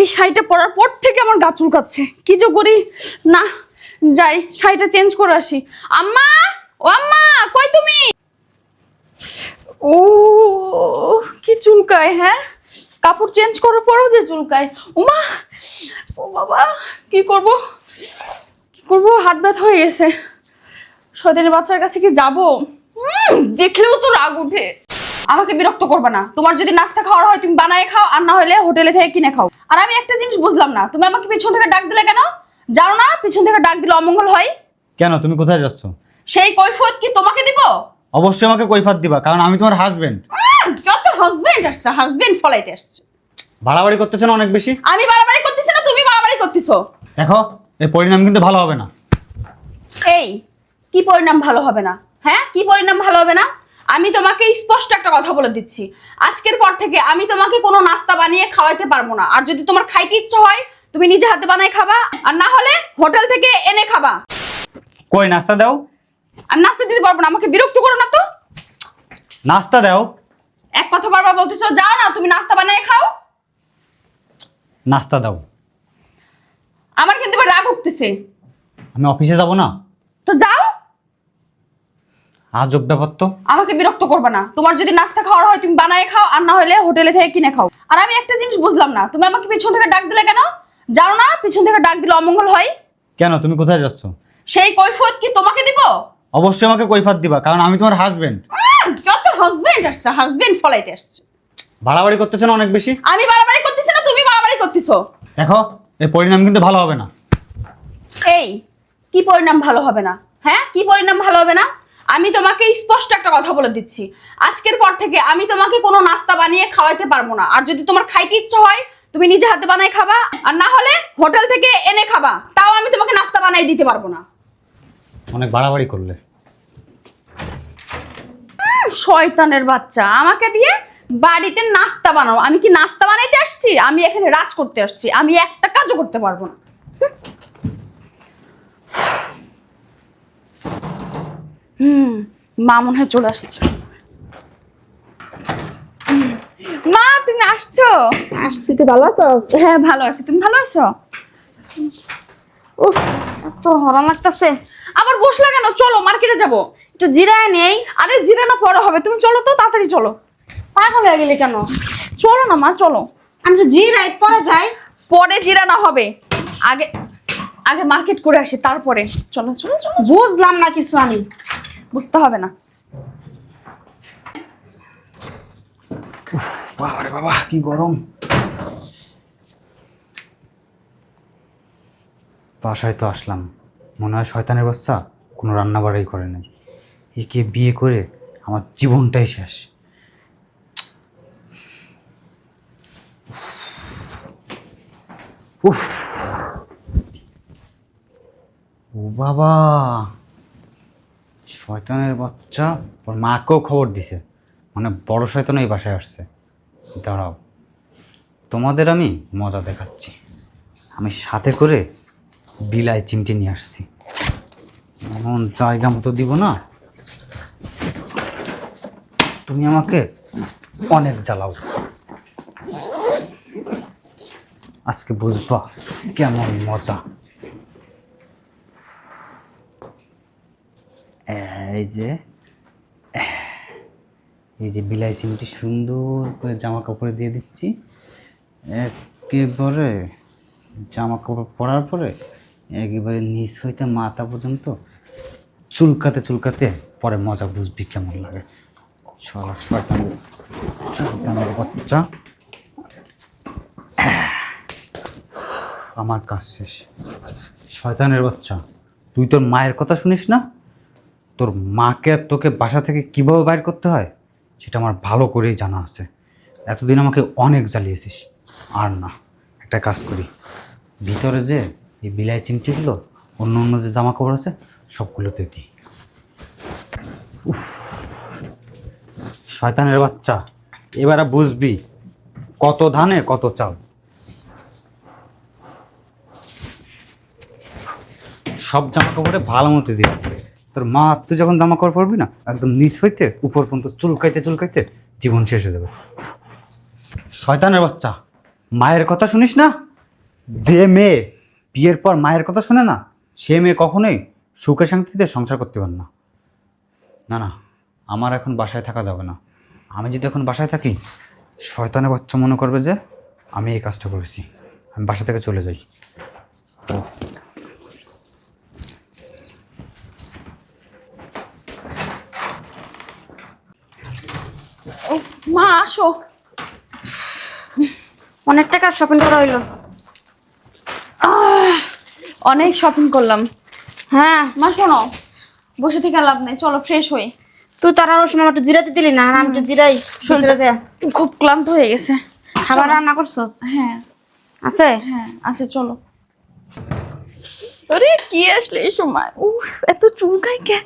এই শাড়িটা পরার পর থেকে আমার গা চুলকাচ্ছে। কি যে করি? না, যাই, শাড়িটা চেঞ্জ করে আসি। আম্মা! ও আম্মা, কই তুমি? ও, কি চুলকায় হ্যাঁ? কাপড় চেঞ্জ করার পরও যে চুলকায়। ওমা ও বাবা, কি করব? কি করব? হাত ব্যথা হয়ে গেছে। সদিনের বাচ্চার কাছে কি যাব? দেখলেও তো রাগ উঠে। আমাকে বিরক্ত করবে না। তোমার যদি নাস্তা খাওয়ার হয় তুমি বানায় খাও আর না হলে হোটেলে থেকে কিনে খাও। আর আমি একটা জিনিস বুঝলাম না তুমি আমাকে পিছন থেকে ডাক দিলে কেন? জানো না পিছন থেকে ডাক দিলে অমঙ্গল হয়? কেন? তুমি কোথায় যাচ্ছ? সেই কৈফত কি তোমাকে দিব? অবশ্যই আমাকে কৈফাত দিবা কারণ আমি তোমার হাজবেন্ড যত হাজবেন্ড আসছে হাজবেন্ড ফলাইতে আসছে। বাড়াবাড়ি করতেছো না অনেক বেশি? আমি বাড়াবাড়ি করতেছি না তুমি বাড়াবাড়ি করতেছো। দেখো এই পরিণাম কিন্তু ভালো হবে না। এই কি পরিণাম ভালো হবে না? হ্যাঁ কি পরিণাম ভালো হবে না? আমি তোমাকে স্পষ্ট একটা কথা বলে দিচ্ছি। আজকের পর থেকে আমি তোমাকে কোনো নাস্তা বানিয়ে খাওয়াইতে পারব না। আর যদি তোমার খাইতে ইচ্ছা হয় তুমি নিজে হাতে বানাই খাবা। আর না হলে হোটেল থেকে এনে খাবা। কই নাস্তা দাও? আর নাস্তা দিতে পারব না আমাকে বিরক্ত করো না তো। নাস্তা দাও। এক কথা বারবার বলতেছো যাও না তুমি নাস্তা বানিয়ে খাও। নাস্তা দাও। আমার কিন্তু এবার রাগ উঠতেছে। আমি অফিসে যাব না। তো যাও। আজব ব্যাপার তো। আমাকে বিরক্ত করবে না। তোমার যদি নাস্তা খাওয়ার হয় তুমি বানায় খাও আর না হলে হোটেলে থেকে কিনে খাও। আর আমি একটা জিনিস বুঝলাম না তুমি আমাকে পিছন থেকে ডাক দিলে কেন? জানো না পিছন থেকে ডাক দিলে অমঙ্গল হয়? কেন? তুমি কোথায় যাচ্ছ? সেই কৈফত কি তোমাকে দিব? অবশ্যই আমাকে কৈফাত দিবা কারণ আমি তোমার হাজবেন্ড যত হাজবেন্ড আসছে হাজবেন্ড ফলাইতে আসছে। বাড়াবাড়ি করতেছো না অনেক বেশি? আমি বাড়াবাড়ি করতেছি না তুমি বাড়াবাড়ি করতেছো। দেখো এই পরিণাম কিন্তু ভালো হবে না। এই কি পরিণাম ভালো হবে না? হ্যাঁ কি পরিণাম ভালো হবে না? আমি তোমাকে স্পষ্ট একটা কথা বলে দিচ্ছি। আজকের পর থেকে আমি তোমাকে কোনো নাস্তা বানিয়ে খাওয়াইতে পারব না। আর যদি তোমার খাইতে ইচ্ছা হয় তুমি নিজে হাতে বানাই খাবা। আর না হলে হোটেল থেকে এনে খাবা। তাও আমি তোমাকে নাস্তা বানাই দিতে পারব না। অনেক বাড়াবাড়ি করলে। শয়তানের বাচ্চা। আমাকে দিয়ে বাড়িতে নাস্তা বানাও। আমি কি নাস্তা বানাইতে আসছি? আমি এখানে রাজ করতে আসছি। আমি একটা কাজও করতে পারব না। হুম মা মনে হয় চলে আসছে। মা তুমি আসছো? আসছি তুই ভালো আছিস? হ্যাঁ ভালো আছি। তুমি ভালো আছো? উফ তো হরম লাগতেছে। আবার বসলা কেন? চলো মার্কেটে যাব। একটু জিরায় নেই। আরে জিরানো পরে হবে। তুমি চলো তো তাড়াতাড়ি চলো। পাগল হয়ে গেলি কেন? চলো না মা চলো। আমি তো জিরাই পরে যাই। পরে জিরানো হবে। আগে আগে মার্কেট করে আসি তারপরে। চলো চলো চলো। বুঝলাম না কিছু আমি। বুঝতে হবে না। বাবারে বাবা কি গরম। বাসায় তো আসলাম। মনে হয় শয়তানের বাচ্চা কোনো রান্না বাড়াই করে নাই। একে বিয়ে করে আমার জীবনটাই শেষ। উফ। ও বাবা। শয়তানের বাচ্চা, ওর মাকেও খবর দিছে। মানে বড় শয়তান এই বাসায় আসছে। দাঁড়াও, তোমাদের আমি মজা দেখাচ্ছি। আমি সাথে করে বিলাই চিমটি নিয়ে আসছি। এমন জায়গা মতো দিব না। তুমি আমাকে অনেক জ্বালাও। আজকে বুঝবা কেমন মজা। এই যে এই যে বিলাই সিমটি সুন্দর করে জামা কাপড়ে দিয়ে দিচ্ছি। একেবারে জামা কাপড় পরার পরে একেবারে নিচ হইতে মাথা পর্যন্ত চুলকাতে চুলকাতে পরে মজা বুঝবি কেমন লাগে। শয়তানের বাচ্চা। আমার কাজ শেষ। শয়তানের বাচ্চা, তুই তোর মায়ের কথা শুনিস না? তোর মাকে আর তোকে বাসা থেকে কীভাবে বাইর করতে হয়, সেটা আমার ভালো করেই জানা আছে। এতদিন আমাকে অনেক জ্বালিয়েছিস। আর না, একটা কাজ করি। ভিতরে যে এই বিলাই চিমটিগুলো অন্য অন্য যে জামা কাপড় আছে, সবগুলোতে দিই। উফ, শয়তানের বাচ্চা, এবারে বুঝবি কত ধানে, কত চাল। সব জামা কাপড়ে ভালো মতো দিয়ে তোর মা তুই যখন জামা কাপড় পরবি না, একদম নিচ হইতে, উপর পর্যন্ত চুলকাইতে চুলকাইতে জীবন শেষ হয়ে যাবে। শয়তানের বাচ্চা, মায়ের কথা শুনিস না? যে মেয়ে বিয়ের পর মায়ের কথা শুনে না, সে মেয়ে কখনোই সুখে শান্তিতে সংসার করতে পারে না। না না, আমার এখন বাসায় থাকা যাবে না। আমি যদি এখন বাসায় থাকি, শয়তানের বাচ্চা মনে করবে যে আমি এই কাজটা করেছি। আমি বাসা থেকে চলে যাই। মা আসো। অনেক টাকা শপিং করা হইল। অনেক শপিং করলাম। হ্যাঁ। মা শোনো বসে থেকে লাভ নেই চলো ফ্রেশ হই। তুই তার আরও সময় একটু জিরাতে দিলি না আর আমি একটু জিরাই শরীরে খুব ক্লান্ত হয়ে গেছে। খাবার রান্না করছস? হ্যাঁ। আছে? হ্যাঁ আচ্ছা চলো। আরে কি আসলে এই সময়? উফ এত চুলকাই কে?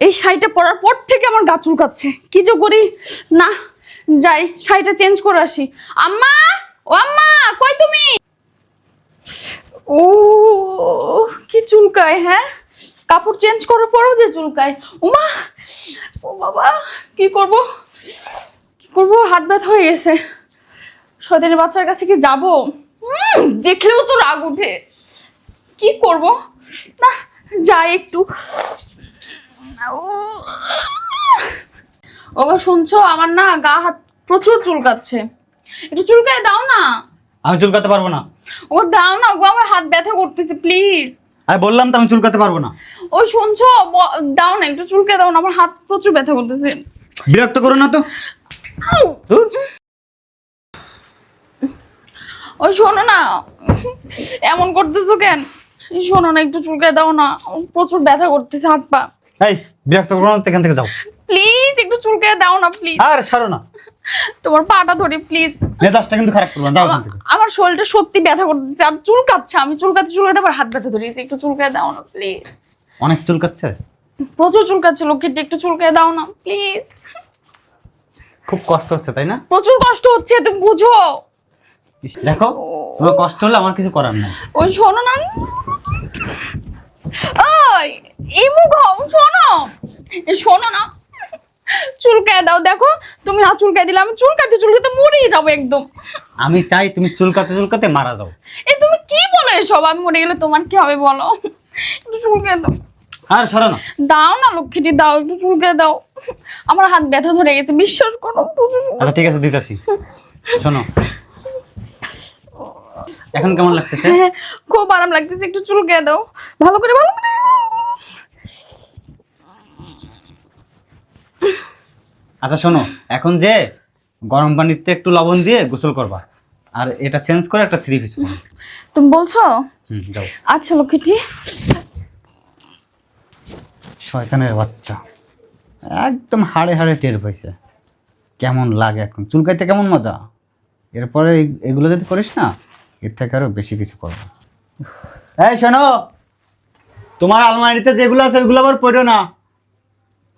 এই শাড়িটা পরার পর থেকে আমার গা চুলকাচ্ছে। কি যে করি? না, যাই, শাড়িটা চেঞ্জ করে আসি। আম্মা, ও আম্মা, কই তুমি? ও, কি চুলকায় হ্যাঁ? কাপড় চেঞ্জ করার পরও যে চুলকায়। উমা! ও বাবা কি করব? কি করব? হাত ব্যথা হয়ে গেছে। সদিনের বাচ্চার কাছে কি যাব? দেখলেও তো রাগ উঠে কি করব? না যাই একটু। ওগো শুনছো? আমার না গা হাত প্রচুর চুলকাচ্ছে। একটু চুলকায় দাও না। আমি চুলকাতে পারব না। ও দাও না গো আমার হাত ব্যথা করতেছে প্লিজ আরে বললাম তো আমি চুলকাতে পারব না। ও শুনছো ব- দাও না একটু চুলকে দাও না আমার হাত প্রচুর ব্যথা করতেছে। বিরক্ত করো না তো। আউ! ধুর। ওই শোনো না এমন করতেছো কেন? এই শোনো না একটু চুলকে দাও না আমার প্রচুর ব্যথা করতেছে হাত পা। এই বিরক্ত করো না তো এখান থেকে যাও। প্লিজ একটু চুলকে দাও না প্লিজ আর ছাড়ো না। তোমার পাটা ধরি প্লিজ মেজাজটা কিন্তু খারাপ করব যাও আমার শরীরটা সত্যি ব্যথা করতেছে আর চুলকাচ্ছে আমি চুলকাতে চুলকাতে আবার হাত ব্যথা ধরিয়েছি একটু চুলকায় দাও না প্লিজ অনেক চুলকাচ্ছে? প্রচুর চুলকাচ্ছে লক্ষ্মীটি একটু চুলকায় দাও না প্লিজ খুব কষ্ট হচ্ছে তাই না? প্রচুর কষ্ট হচ্ছে তুমি বুঝো। দেখো তোমার কষ্ট হলে আমার কিছু করার নেই। ওই শোনো না। ওই ইমু ঘম শোনো। শোনো না। চুলকায় দাও দেখো। তুমি না চুলকায় দিলে আমি চুলকাতে চুলকাতে মরেই যাব একদম। আমি চাই তুমি চুলকাতে চুলকাতে মারা যাও। এই তুমি কি বলো এসব? আমি মরে গেলে তোমার কি হবে বলো? একটু চুলকায় দাও। আর ছাড়ো না। দাও না লক্ষ্মীটি দাও একটু চুলকে দাও। আমার হাত ব্যথা ধরে গেছে বিশ্বাস করো। আচ্ছা ঠিক আছে দিতেছি। শোনো। এখন কেমন লাগতেছে? হ্যাঁ, খুব আরাম লাগতেছে একটু চুলকে দাও। ভালো করে ভালো করে। আচ্ছা শোনো এখন যে গরম পানিতে একটু লবণ দিয়ে গোসল করবা আর এটা চেঞ্জ করে একটা থ্রি পিস তুমি বলছো? হুম যাও। আচ্ছা লক্ষ্মীটি। শয়তানের বাচ্চা। একদম হাড়ে হাড়ে টের পাইছে। কেমন লাগে এখন? চুলকাইতে কেমন মজা? এরপরে এগুলো যদি করিস না এর থেকে আরও বেশি কিছু করব। এই শোনো তোমার আলমারিতে যেগুলো আছে ওইগুলো আবার পড়ো না।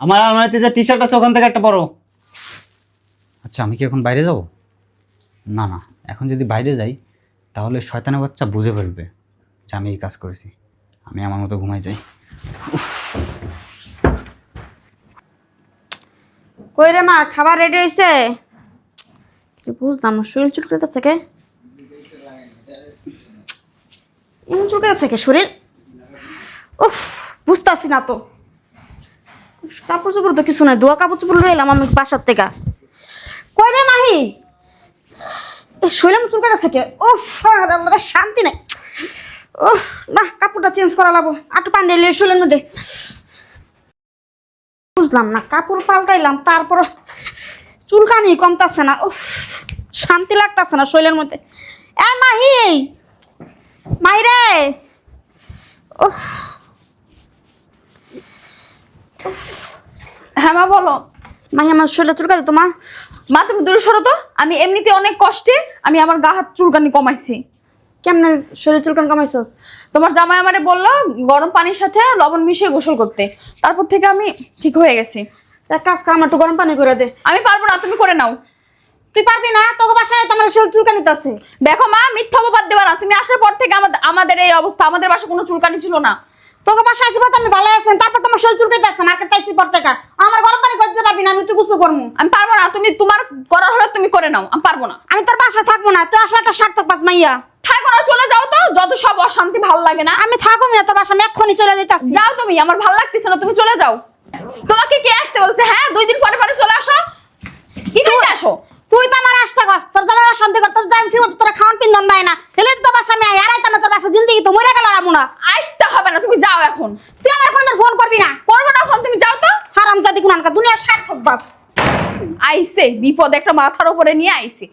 আমার আলমারিতে যে টি শার্ট আছে ওখান থেকে একটা পরো। আচ্ছা আমি কি এখন বাইরে যাব? না না এখন যদি বাইরে যাই তাহলে শয়তানের বাচ্চা বুঝে ফেলবে যে আমি এই কাজ করেছি। আমি আমার মতো ঘুমাই যাই। কই রে মা খাবার রেডি হয়েছে কি বুঝলাম না শরীর চুলকাতে কে? এমন চুলকাতে কে শরীর? উফ বুঝতেছি না তো। কাপড় চোপড় তো কিছু নাই দোয়া কাপড় চোপড় আমি বাসার থেকে। রে মাহি? শরীর আমার চুলকাতে কে আর শান্তি নাই। উফ, না, কাপড়টা চেঞ্জ করা লাগবো। আটু পান্ডে লিয়ে শরীরের মধ্যে বুঝলাম না, কাপড় পাল্টাইলাম তারপর চুলকানি কমতাছে না। উফ, শান্তি লাগতাছে না শৈলের মধ্যে। এ, মাহি! মাহি রে! উফ। হ্যাঁ মা বলো। মাহি আমার শরীরটা চুলকাতে তোমা মা। তুমি দূরে সরো তো। আমি এমনিতে অনেক কষ্টে আমি আমার গা হাত চুলকানি কমাইছি। কেমনে শরীর চুলকান কমাইছস? তোমার জামাই আমারে বলল গরম পানির সাথে লবণ মিশিয়ে গোসল করতে। তারপর থেকে আমি ঠিক হয়ে গেছি। এক কাজ কর আমার একটু গরম পানি করে দে। আমি পারব না তুমি করে নাও। তুই পারবি না? তোকে বাসায় তোমার শরীর চুলকানিতে আছে। দেখো মা মিথ্যা অপবাদ দেবা না। তুমি আসার পর থেকে আমাদের আমাদের এই অবস্থা আমাদের বাসায় কোনো চুলকানি ছিল না। তোকে বাসায় আসি আমি ভালো আছেন তারপর তোমার শরীর চুলকাইতে আছে মার্কেট আইসি পর থেকে আমার গরম পানি করে পারবি না আমি একটু গুছু করব আমি পারব না তুমি তোমার করার হলে তুমি করে নাও আমি পারব না। আমি তোর বাসায় থাকব না তুই আসলে একটা সার্থক পাস মাইয়া। থাকো না চলে যাও তো যত সব অশান্তি ভালো লাগে না। আমি থাকব না তোর বাসা আমি এক্ষুনি চলে যেতে আসছি যাও তুমি আমার ভালো লাগতেছে না তুমি চলে যাও। তোমাকে কে আসতে বলছে হ্যাঁ? দুই দিন পরে পরে চলে আসো। কি করতে আসো? তুই তো আমার আসতে কস তোর জামাই অশান্তি কর তোর জামাই ঠিক মতো তোরা খাওয়ান পিন্দন দেয় না। এলে তো তোমার স্বামী আর আইতাম না তোর বাসা জিন্দগি তো মরে গেল আমু না আসতে হবে না তুমি যাও এখন। তুই আমার ফোন ফোন করবি না। করব না ফোন তুমি যাও তো। হারাম জাতি কোন দুনিয়া সার্থক বাস। আইসে বিপদ একটা মাথার উপরে নিয়ে আইসে।